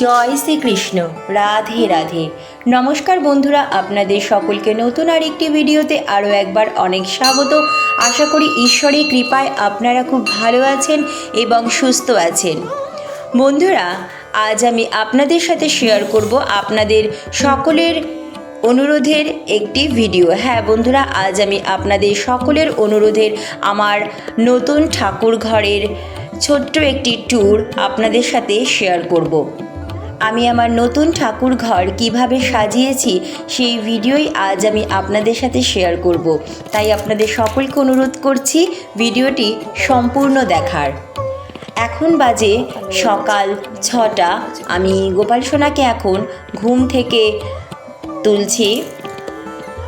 জয় শ্রীকৃষ্ণ। রাধে রাধে। নমস্কার বন্ধুরা, আপনাদের সকলকে নতুন আর একটি ভিডিওতে আরও একবার অনেক স্বাগত। আশা করি ঈশ্বরের কৃপায় আপনারা খুব ভালো আছেন এবং সুস্থ আছেন। বন্ধুরা, আজ আমি আপনাদের সাথে শেয়ার করব আপনাদের সকলের অনুরোধের একটি ভিডিও হ্যাঁ বন্ধুরা, আজ আমি আপনাদের সকলের অনুরোধের আমার নতুন ঠাকুর ঘরের ছোট্ট একটি ট্যুর আপনাদের সাথে শেয়ার করব। আমি আমার নতুন ঠাকুর ঘর কীভাবে সাজিয়েছি সেই ভিডিওই আজ আমি আপনাদের সাথে শেয়ার করব। তাই আপনাদের সকলকে অনুরোধ করছি ভিডিওটি সম্পূর্ণ দেখার। এখন বাজে সকাল ছটা। আমি গোপাল সোনাকে এখন ঘুম থেকে তুলছি।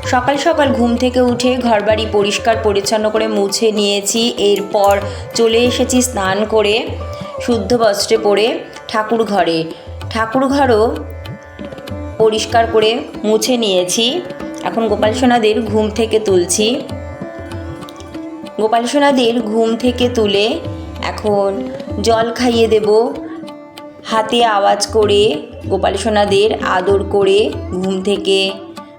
সকাল সকাল ঘুম থেকে উঠে ঘরবাড়ি পরিষ্কার পরিচ্ছন্ন করে মুছে নিয়েছি। এরপর চলে এসেছি স্নান করে শুদ্ধ বস্ত্রে পরে ঠাকুর ঘরে। ঠাকুর ঘরও পরিষ্কার করে মুছে নিয়েছি। এখন গোপাল সোনাদের ঘুম থেকে তুলছি। গোপাল সোনাদের ঘুম থেকে তুলে এখন জল খাইয়ে দেব। হাতে আওয়াজ করে গোপাল সোনাদের আদর করে ঘুম থেকে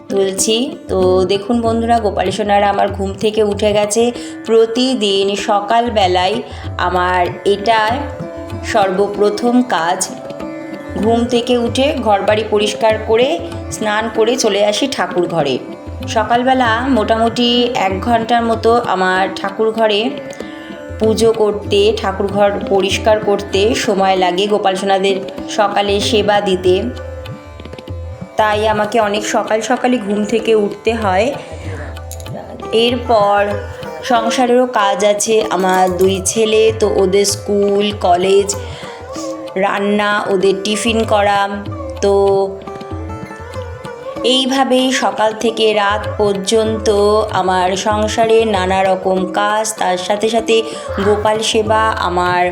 তুলছি। তো দেখুন বন্ধুরা, গোপাল সোনারা আমার ঘুম থেকে উঠে গেছে। প্রতিদিন সকালবেলায় আমার এটা সর্বপ্রথম কাজ। ঘুম থেকে উঠে ঘরবাড়ি পরিষ্কার করে স্নান করে চলে আসি ঠাকুর ঘরে। সকালবেলা মোটামুটি এক ঘণ্টার মতো আমার ঠাকুর ঘরে পুজো করতে, ঠাকুর ঘর পরিষ্কার করতে সময় লাগে গোপাল সোনাদের সকালে সেবা দিতে। তাই আমাকে অনেক সকাল সকালে ঘুম থেকে উঠতে হয়। এরপর সংসারেরও কাজ আছে, আমার দুই ছেলে তো ওদের স্কুল, কলেজ রান্না, ওদের টিফিন করা। তো এইভাবেই সকাল থেকে রাত পর্যন্ত আমার সংসারে নানা রকম কাজ। তার সাথে সাথে গোপাল সেবা, আমার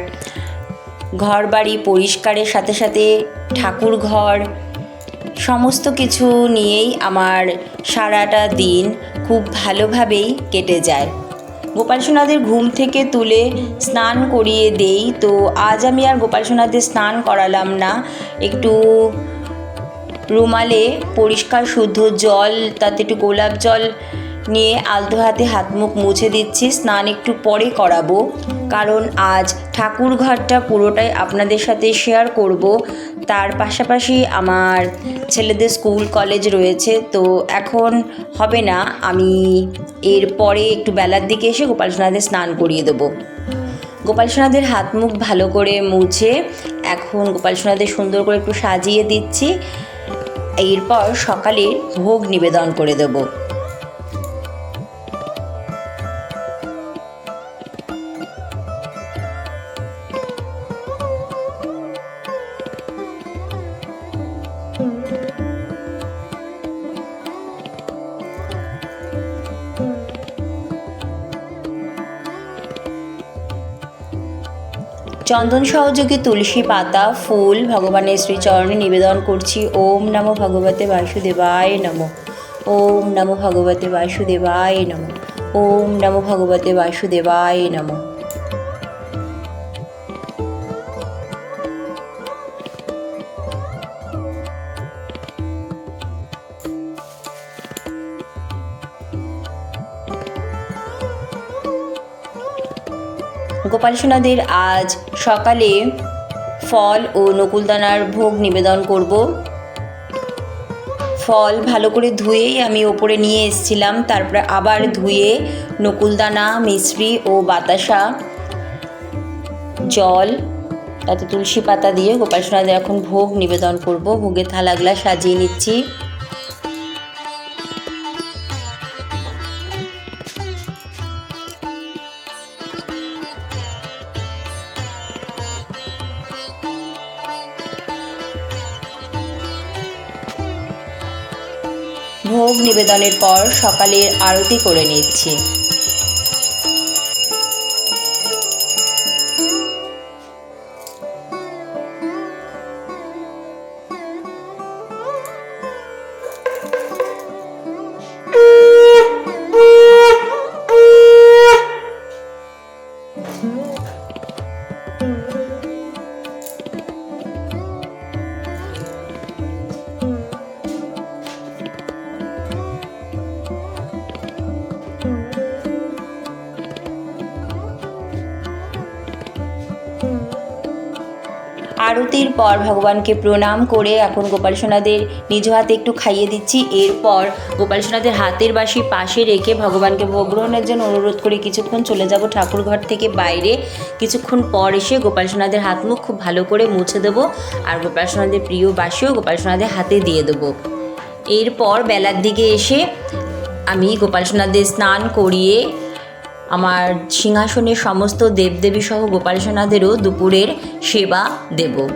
ঘর বাড়ি পরিষ্কারের সাথে সাথে ঠাকুর ঘর। সমস্ত কিছু নিয়েই আমার সারাটা দিন খুব ভালোভাবেই কেটে যায়। গোপাল সোনাদের ঘুম থেকে তুলে স্নান করিয়ে দেই। তো আজ আমি আর গোপাল সোনাদের স্নান করালাম না। একটু রুমালে পরিষ্কার, শুদ্ধ জল, তাতে একটু গোলাপ জল নিয়ে আলতো হাতে হাত মুখ মুছে দিচ্ছি, স্নান একটু পরে করাবো। কারণ আজ ঠাকুর ঘরটা পুরোটাই আপনাদের সাথে শেয়ার করব। তার পাশাপাশি আমার ছেলেদের স্কুল কলেজ রয়েছে, তো এখন হবে না, আমি এর পরে একটু বেলার দিকে এসে গোপাল সোনাদের স্নান করিয়ে দেবো। গোপাল সোনাদের হাত মুখ ভালো করে মুছে, এখন গোপাল সোনাদের সুন্দর করে একটু সাজিয়ে দিচ্ছি। এরপর সকালে ভোগ নিবেদন করে দেবো। চন্দন সহযোগে তুলসী পাতা, ফুল, ভগবানের শ্রীচরণে নিবেদন করছি। ওম নমো ভগবতে বাসুদেবায় নম। ওম নমো ভগবতে বাসুদেবায় নম। ওম নমো ভগবতে বাসুদেবায় নম। গোপাল সোনাদের আজ সকালে ফল ও নকুলদানার ভোগ নিবেদন করব। ফল ভালো করে ধুয়েই আমি ওপরে নিয়ে এসেছিলাম, তারপরে আবার ধুয়ে নকুলদানা, মিশ্রি ও বাতাসা, জল, তাতে তুলসী পাতা দিয়ে গোপাল সোনাদের এখন ভোগ নিবেদন করব। ভোগের থালাগুলা সাজিয়ে নিচ্ছি। ভোগ নিবেদনের পর সকালের আরতি করে নিচ্ছি। আরতির পর ভগবানকে প্রণাম করে এখন গোপাল সোনাদের নিজ হাতে একটু খাইয়ে দিচ্ছি। এরপর গোপাল সোনাদের হাতের বাসি পাশে রেখে ভগবানকে ভোগ গ্রহণের জন্য অনুরোধ করে কিছুক্ষণ চলে যাব ঠাকুর ঘর থেকে বাইরে। কিছুক্ষণ পর এসে গোপাল সোনাদের হাত মুখ খুব ভালো করে মুছে দেবো আর গোপাল সোনাদের প্রিয় বাসিও গোপাল সোনাদের হাতে দিয়ে দেবো। এরপর বেলার দিকে এসে আমি গোপাল সোনাদের স্নান করিয়ে আমার সিংহাসনের সমস্ত দেবদেবী সহ গোপাল সোনাদেরও দুপুরের সেবা দেব।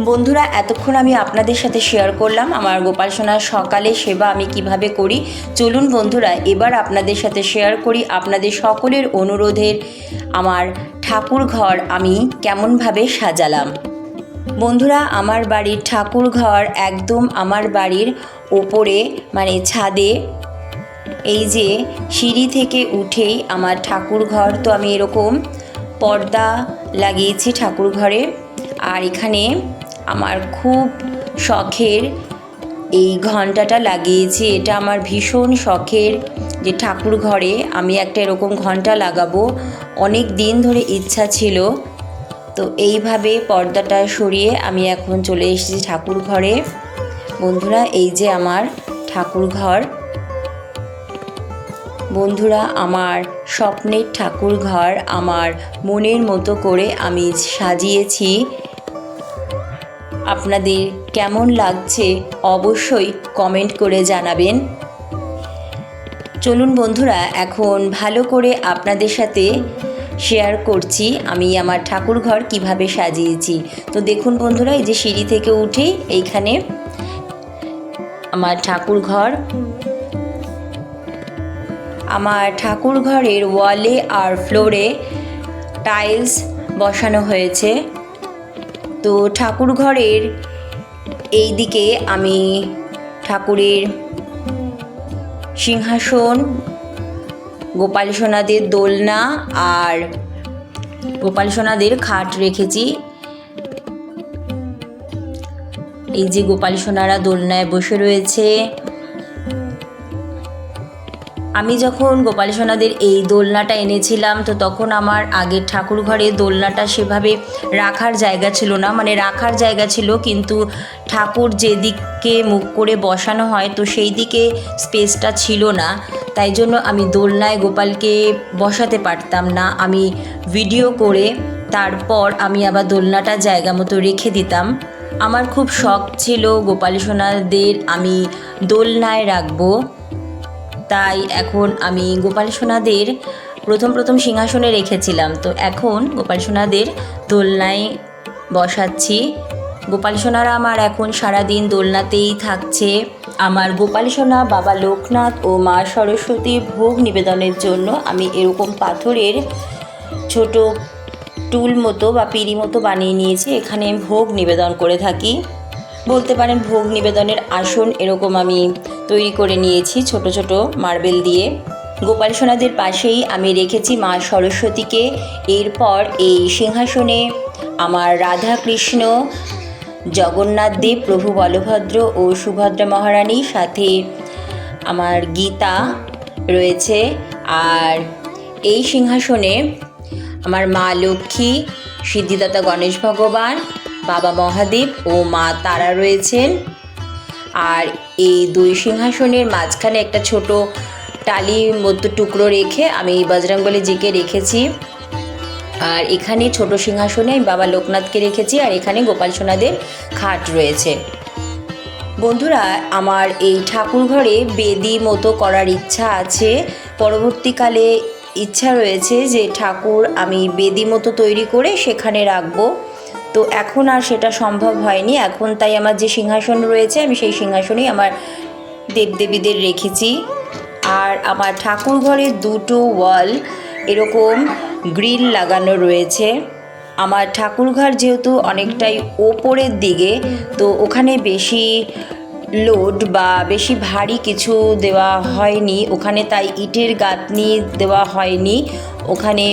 বন্ধুরা, এতক্ষণ আমি আপনাদের সাথে শেয়ার করলাম আমার গোপাল সোনার সকালে সেবা আমি কীভাবে করি। চলুন বন্ধুরা, এবার আপনাদের সাথে শেয়ার করি আপনাদের সকলের অনুরোধের আমার ঠাকুর ঘর আমি কেমনভাবে সাজালাম। বন্ধুরা, আমার বাড়ির ঠাকুর ঘর একদম আমার বাড়ির ওপরে মানে ছাদে এই যে সিঁড়ি থেকে উঠেই আমার ঠাকুর ঘর তো আমি এরকম পর্দা লাগিয়েছি ঠাকুর ঘরে আর এখানে আমার খুব শখের এই ঘন্টাটা লাগিয়েছি, এটা আমার ভীষণ শখের যে ঠাকুর ঘরে আমি একটা এরকম ঘণ্টা লাগাবো। অনেক দিন ধরে ইচ্ছা ছিল, তো এইভাবে পর্দাটা সরিয়ে আমি এখন চলে এসেছি ঠাকুর ঘরে বন্ধুরা, এই যে আমার ঠাকুর ঘর বন্ধুরা, আমার স্বপ্নের ঠাকুর ঘর আমার মনের মতো করে আমি সাজিয়েছি। আপনাদের কেমন লাগছে অবশ্যই কমেন্ট করে জানাবেন। চলুন বন্ধুরা, এখন ভালো করে আপনাদের সাথে শেয়ার করছি আমি আমার ঠাকুর ঘর কীভাবে সাজিয়েছি। তো দেখুন বন্ধুরা, এই যে সিঁড়ি থেকে উঠেই এইখানে আমার ঠাকুর ঘর আমার ঠাকুর ঘরের ওয়ালে আর ফ্লোরে টাইলস বসানো হয়েছে। তো ঠাকুর ঘরের এই দিকে আমি ঠাকুরের সিংহাসন, গোপাল সোনাদের দোলনা আর গোপাল সোনাদের খাট রেখেছি। এই যে গোপাল সোনারা দোলনায় বসে রয়েছে। আমি যখন গোপাল সোনাদের এই দোলনাটা এনেছিলাম, তো তখন আমার আগের ঠাকুর ঘরে দোলনাটা সেভাবে রাখার জায়গা ছিল না। মানে রাখার জায়গা ছিল, কিন্তু ঠাকুর যেদিকে মুখ করে বসানো হয়, তো সেই দিকে স্পেসটা ছিল না। তাই জন্য আমি দোলনায় গোপালকে বসাতে পারতাম না। আমি ভিডিও করে তারপর আমি আবার দোলনাটা জায়গা মতো রেখে দিতাম। আমার খুব শখ ছিল, গোপাল সোনাদের আমি দোলনায় রাখব। তাই এখন আমি গোপাল সোনাদের প্রথম প্রথম সিংহাসনে রেখেছিলাম। তো এখন গোপাল সোনাদের দোলনায় বসাচ্ছি। গোপাল সোনারা আমার এখন সারাদিন দোলনাতেই থাকছে। আমার গোপাল সোনা, বাবা লোকনাথ ও মা সরস্বতী ভোগ নিবেদনের জন্য আমি এরকম পাথরের ছোট টুল মতো বা পিড়ি মতো বানিয়ে নিয়েছি। এখানে ভোগ নিবেদন করে থাকি। বলতে পারেন ভোগ নিবেদনের আসন এরকম আমি তৈরি করে নিয়েছি ছোট ছোট মার্বেল দিয়ে। গোপাল সোনাদের পাশেই আমি রেখেছি মা সরস্বতীকে। এরপর এই সিংহাসনে আমার রাধা কৃষ্ণ জগন্নাথ দেব, প্রভু বলভদ্র ও সুভদ্রা মহারানী, সাথে আমার গীতা রয়েছে। আর এই সিংহাসনে আমার মা লক্ষ্মী, সিদ্ধিদাতা গণেশ ভগবান বাবা মহাদেব ও মা তারা রয়েছেন। আর এই দুই সিংহাসনের মাঝখানে একটা ছোট টালি মতো টুকরো রেখে আমি বজরংবলী জিকে রেখেছি। আর এখানে ছোট সিংহাসনে আমি বাবা লোকনাথকে রেখেছি আর এখানে গোপাল সোনাদের খাট রয়েছে। বন্ধুরা, আমার এই ঠাকুর ঘরে বেদি মতো করার ইচ্ছা আছে। পরবর্তীকালে ইচ্ছা রয়েছে যে ঠাকুর আমি বেদি মতো তৈরি করে সেখানে রাখব। তো এখন আর সেটা সম্ভব হয়নি। এখন তাই আমার যে সিংহাসন রয়েছে, আমি সেই সিংহাসনেই আমার দেবদেবীদের রেখেছি। আর আমার ঠাকুর ঘরের দুটো ওয়াল এরকম গ্রিল লাগানো রয়েছে। আমার ঠাকুরঘর যেহেতু অনেকটাই ওপরের দিকে, তো ওখানে বেশি লোড বা বেশি ভারী কিছু দেওয়া হয়নি। ওখানে তাই ইটের গাঁথনি দেওয়া হয়নি। ওখানে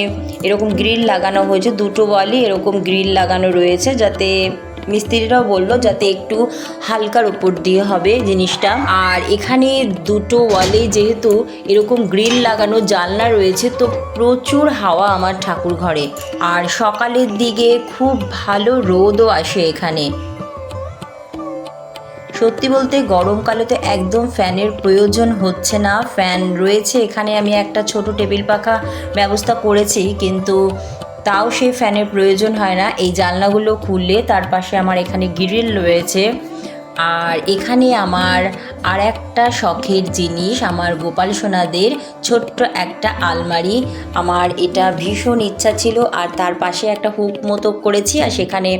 এরকম গ্রিল লাগানো হয়েছে, দুটো ওয়ালে এরকম গ্রিল লাগানো রয়েছে যাতে মিস্ত্রিরাও বলল যাতে একটু হালকার উপর দিয়ে হবে জিনিসটা। আর এখানে দুটো ওয়ালে যেহেতু এরকম গ্রিল লাগানো জানলা রয়েছে, তো প্রচুর হাওয়া আমার ঠাকুর ঘরে আর সকালের দিকে খুব ভালো রোদও আসে এখানে। সত্যি বলতে গরমকালে তো একদম ফ্যানের প্রয়োজন হচ্ছে না। ফ্যান রয়েছে, এখানে আমি একটা ছোট টেবিল পাখা ব্যবস্থা করেছি, কিন্তু তাও সেই ফ্যানের প্রয়োজন হয় না। এই জানলাগুলো খুললে তার পাশে আমার এখানে গ্রিল রয়েছে। আর এখানে আমার আর একটা শখের জিনিস, আমার গোপাল সোনাদের ছোট্ট একটা আলমারি। আমার এটা ভীষণ ইচ্ছা ছিল, আর তার পাশে একটা হুক মতো করেছি, আর সেখানে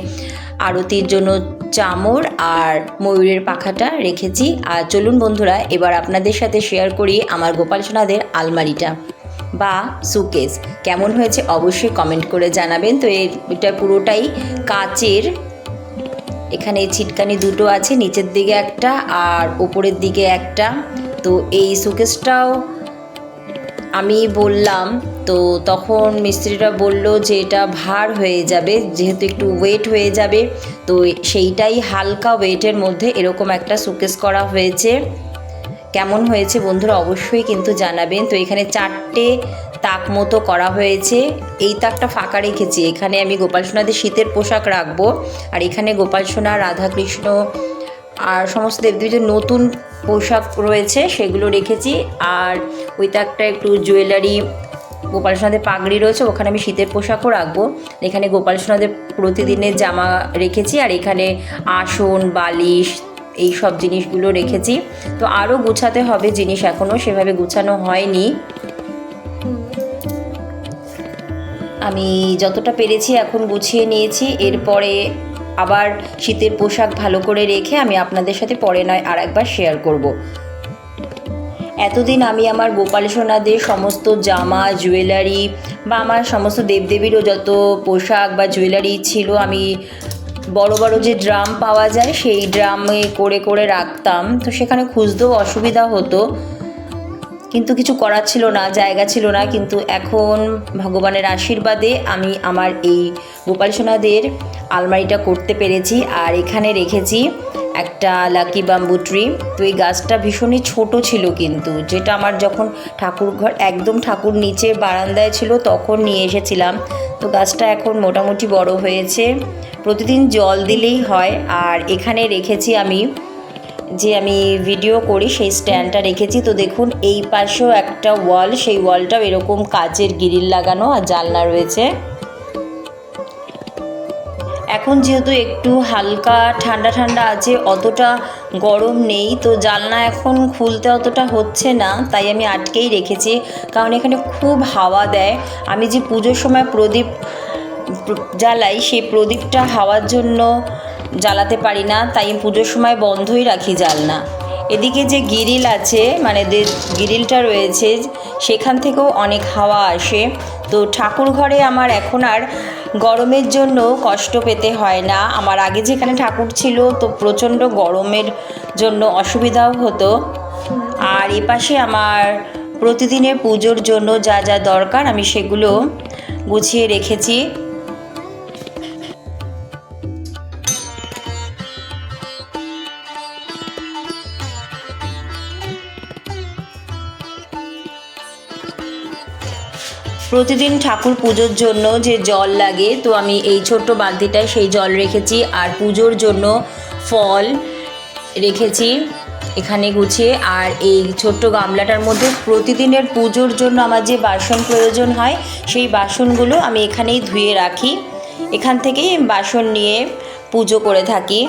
আরতির জন্য চামর আর ময়ূরের পাখাটা রেখেছি। আর চলুন বন্ধুরা, এবার আপনাদের সাথে শেয়ার করি আমার গোপাল সোনাদের আলমারিটা বা সুকেস কেমন হয়েছে অবশ্যই কমেন্ট করে জানাবেন। তো এটা পুরোটাই কাচের। এখানে ছিটকানি দুটো আছে, নিচের দিকে একটা আর ওপরের দিকে একটা। তো এই শোকেসটাও আমি বললাম তো তখন মিস্ত্রিরা বলল যে এটা ভার হয়ে যাবে, যেহেতু একটু ওয়েট হয়ে যাবে, তো সেইটাই হালকা ওয়েটের মধ্যে এরকম একটা শোকেস করা হয়েছে। কেমন হয়েছে বন্ধুরা অবশ্যই কিন্তু জানাবেন। তো এখানে চারটে তাক মতো করা হয়েছে। এই তাকটা ফাঁকা রেখেছি। এখানে আমি গোপাল সোনাদের শীতের পোশাক রাখব। আর এখানে গোপাল সোনা, রাধাকৃষ্ণ আর সমস্ত দেবদেবীদের নতুন পোশাক রয়েছে, সেগুলো রেখেছি। আর ওই তাকটা একটু জুয়েলারি গোপাল সোনাদের পাগড়ি রয়েছে, ওখানে আমি শীতের পোশাকও রাখব। এখানে গোপাল সোনাদের প্রতিদিনের জামা রেখেছি, আর এখানে আসন, বালিশ এই সব জিনিসগুলো রেখেছি। তো আরও গুছাতে হবে জিনিস এখনও সেভাবে গুছানো হয়নি। আমি যতটা পেরেছি এখন গুছিয়ে নিয়েছি, এরপরে আবার শীতের পোশাক ভালো করে রেখে আমি আপনাদের সাথে পরে নয় আর একবার শেয়ার করব। এতদিন আমি আমার গোপাল সোনাদের সমস্ত জামা জুয়েলারি বা আমার সমস্ত দেবদেবীরও যত পোশাক বা জুয়েলারি ছিল, আমি বড় বড় যে ড্রাম পাওয়া যায়, সেই ড্রামে করে করে রাখতাম। তো সেখানে খুঁজতেও অসুবিধা হতো। কিন্তু কিছু করার ছিল না, জায়গা ছিল না। কিন্তু এখন ভগবানের আশীর্বাদে আমি আমার এই গোপাল সোনাদের আলমারিটা করতে পেরেছি আর এখানে রেখেছি একটা লাকি বাম্বু ট্রি তো এই গাছটা ভীষণই ছোট ছিল কিন্তু, যেটা আমার যখন ঠাকুর ঘর একদম ঠাকুর নিচে বারান্দায় ছিল তখন নিয়ে এসেছিলাম। তো গাছটা এখন মোটামুটি বড় হয়েছে। প্রতিদিন জল দিলেই হয় আর এখানে রেখেছি আমি যে আমি ভিডিও করি, সেই স্ট্যান্ডটা রেখেছি। তো দেখুন, এই পাশেও একটা ওয়াল সেই ওয়ালটাও এরকম কাচের গিরিল লাগানো আর জানলা রয়েছে। এখন যেহেতু একটু হালকা ঠান্ডা ঠান্ডা আছে, অতটা গরম নেই, তো জানলা এখন খুলতে অতটা হচ্ছে না, তাই আমি আটকেই রেখেছি। কারণ এখানে খুব হাওয়া দেয়। আমি যে পুজোর সময় প্রদীপ জ্বালাই, সেই প্রদীপটা হাওয়ার জন্য জ্বালাতে পারি না, তাই পুজোর সময় বন্ধই রাখি জানলা এদিকে যে গিরিল আছে মানে যে গিরিলটা রয়েছে, সেখান থেকেও অনেক হাওয়া আসে। তো ঠাকুর ঘরে আমার এখন আর গরমের জন্য কষ্ট পেতে হয় না। আমার আগে যেখানে ঠাকুর ছিল, তো প্রচণ্ড গরমের জন্য অসুবিধাও হতো। আর এপাশে আমার প্রতিদিনের পুজোর জন্য যা যা দরকার, আমি সেগুলো গুছিয়ে রেখেছি। প্রতিদিন ঠাকুর পুজোর জন্য যে জল লাগে, তো আমি এই ছোট্ট বালতিটায় সেই জল রেখেছি। আর পুজোর জন্য ফল রেখেছি এখানে গুছিয়ে। আর এই ছোট্ট গামলাটার মধ্যে প্রতিদিনের পুজোর জন্য আমার যে বাসন প্রয়োজন হয়, সেই বাসনগুলো আমি এখানেই ধুয়ে রাখি। এখান থেকেই বাসন নিয়ে পুজো করে থাকি।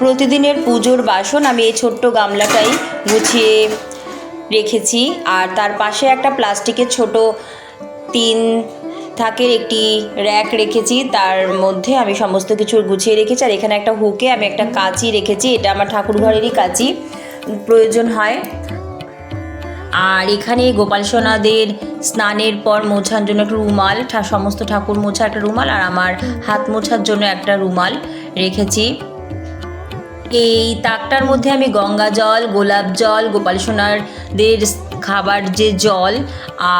প্রতিদিনের পুজোর বাসন আমি এই ছোট্ট গামলাটাই গুছিয়ে রেখেছি। আর তার পাশে একটা প্লাস্টিকের ছোট তিন থাকের একটি র্যাক রেখেছি, তার মধ্যে আমি সমস্ত কিছু গুছিয়ে রেখেছি। আর এখানে একটা হুকে আমি একটা কাঁচি রেখেছি, এটা আমার ঠাকুর ঘরেরই কাঁচি, প্রয়োজন হয়। আর এখানে গোপাল সোনাদের স্নানের পর মোছার জন্য একটা রুমাল সমস্ত ঠাকুর মোছা একটা রুমাল, আর আমার হাত মোছার জন্য একটা রুমাল রেখেছি। এই তাকটার মধ্যে আমি গঙ্গা জল, গোলাপ জল, গোপাল সোনারদের খাবার যে জল,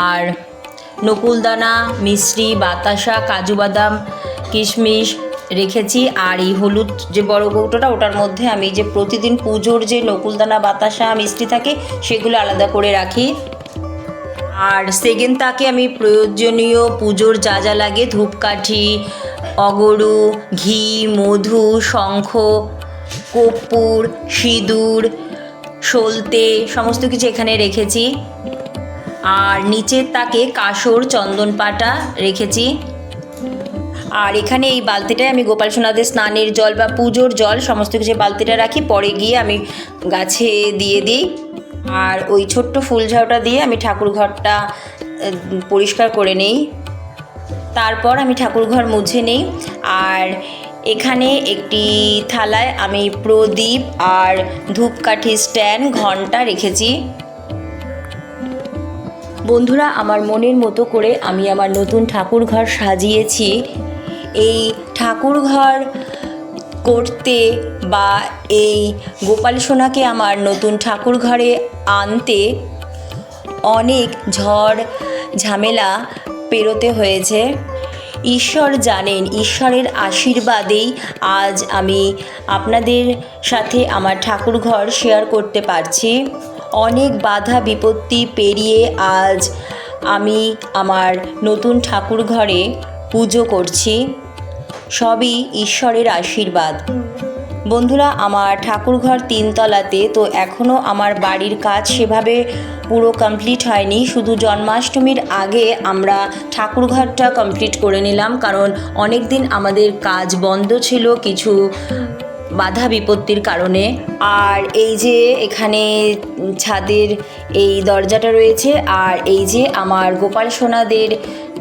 আর নকুলদানা মিশ্রি বাতাসা, কাজু বাদাম, কিশমিশ রেখেছি। আর এই হলুদ যে বড় কৌটোটা, ওটার মধ্যে আমি যে প্রতিদিন পুজোর যে নকুলদানা, বাতাসা, মিষ্টি থাকে, সেগুলো আলাদা করে রাখি। আর সেকেন্ড তাকে আমি প্রয়োজনীয় পুজোর যা যা লাগে, ধূপকাঠি, অগরু, ঘি, মধু, শঙ্খ, কর্পূর, সিঁদুর সলতে সমস্ত কিছু এখানে রেখেছি। আর নিচের তাকে কাসর চন্দন পাটা রেখেছি। আর এখানে এই বালতিটায় আমি গোপাল সোনাদের স্নানের জল বা পুজোর জল, সমস্ত কিছু বালতিটা রাখি। পরে গিয়ে আমি গাছে দিয়ে দিই। আর ওই ছোট্ট ফুল ঝাউটা দিয়ে আমি ঠাকুর ঘরটা পরিষ্কার করে নেই। তারপর আমি ঠাকুর ঘর মুছে নেই। আর এখানে একটি থালায় আমি প্রদীপ আর ধূপকাঠি স্ট্যান্ড ঘণ্টা রেখেছি। বন্ধুরা, আমার মনের মতো করে আমি আমার নতুন ঠাকুর ঘর সাজিয়েছি। এই ঠাকুর ঘর করতে বা এই গোপাল সোনাকে আমার নতুন ঠাকুর ঘরে আনতে অনেক ঝড় ঝামেলা পেরোতে হয়েছে। ঈশ্বর জানেন, ঈশ্বরের আশীর্বাদেই আজ আমি আপনাদের সাথে আমার ঠাকুর ঘর শেয়ার করতে পারছি। অনেক বাধা বিপত্তি পেরিয়ে আজ আমি আমার নতুন ঠাকুর ঘরে পুজো করছি। সবই ঈশ্বরের আশীর্বাদ। বন্ধুরা, আমার ঠাকুরঘর তিনতলাতে তো এখনও আমার বাড়ির কাজ সেভাবে পুরো কমপ্লিট হয়নি। শুধু জন্মাষ্টমীর আগে আমরা ঠাকুরঘরটা কমপ্লিট করে নিলাম, কারণ অনেক দিন আমাদের কাজ বন্ধ ছিল, কিছু বাধা বিপত্তির কারণে। আর এই যে এখানে ছাদের এই দরজাটা রয়েছে, আর এই যে আমার গোপাল সোনাদের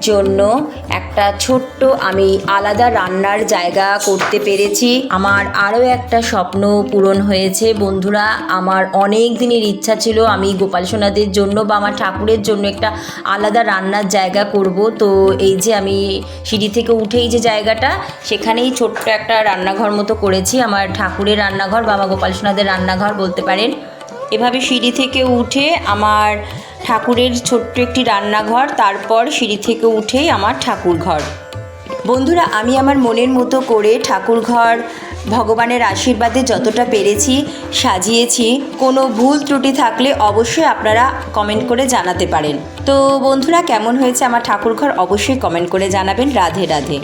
জন্য একটা ছোট্ট আমি আলাদা রান্নার জায়গা করতে পেরেছি। আমার আরও একটা স্বপ্ন পূরণ হয়েছে। বন্ধুরা, আমার অনেক দিনের ইচ্ছা ছিল আমি গোপাল সোনাদের জন্য বা আমার ঠাকুরের জন্য একটা আলাদা রান্নার জায়গা করব। তো এই যে আমি সিঁড়ি থেকে উঠেই যে জায়গাটা, সেখানেই ছোট্ট একটা রান্নাঘর মতো করেছি। আমার ঠাকুরের রান্নাঘর বা আমার গোপাল সোনাদের রান্নাঘর বলতে পারেন। এভাবে সিঁড়ি থেকে উঠে আমার ঠাকুরের ছোট্ট একটি রান্নাঘর, তারপর সিঁড়ি থেকে উঠেই আমার ঠাকুর ঘর বন্ধুরা, আমি আমার মনের মতো করে ঠাকুর ঘর ভগবানের আশীর্বাদে যতটা পেরেছি, সাজিয়েছি, কোনো ভুল ত্রুটি থাকলে অবশ্যই আপনারা কমেন্ট করে জানাতে পারেন। তো বন্ধুরা, কেমন হয়েছে আমার ঠাকুর ঘর অবশ্যই কমেন্ট করে জানাবেন। রাধে রাধে।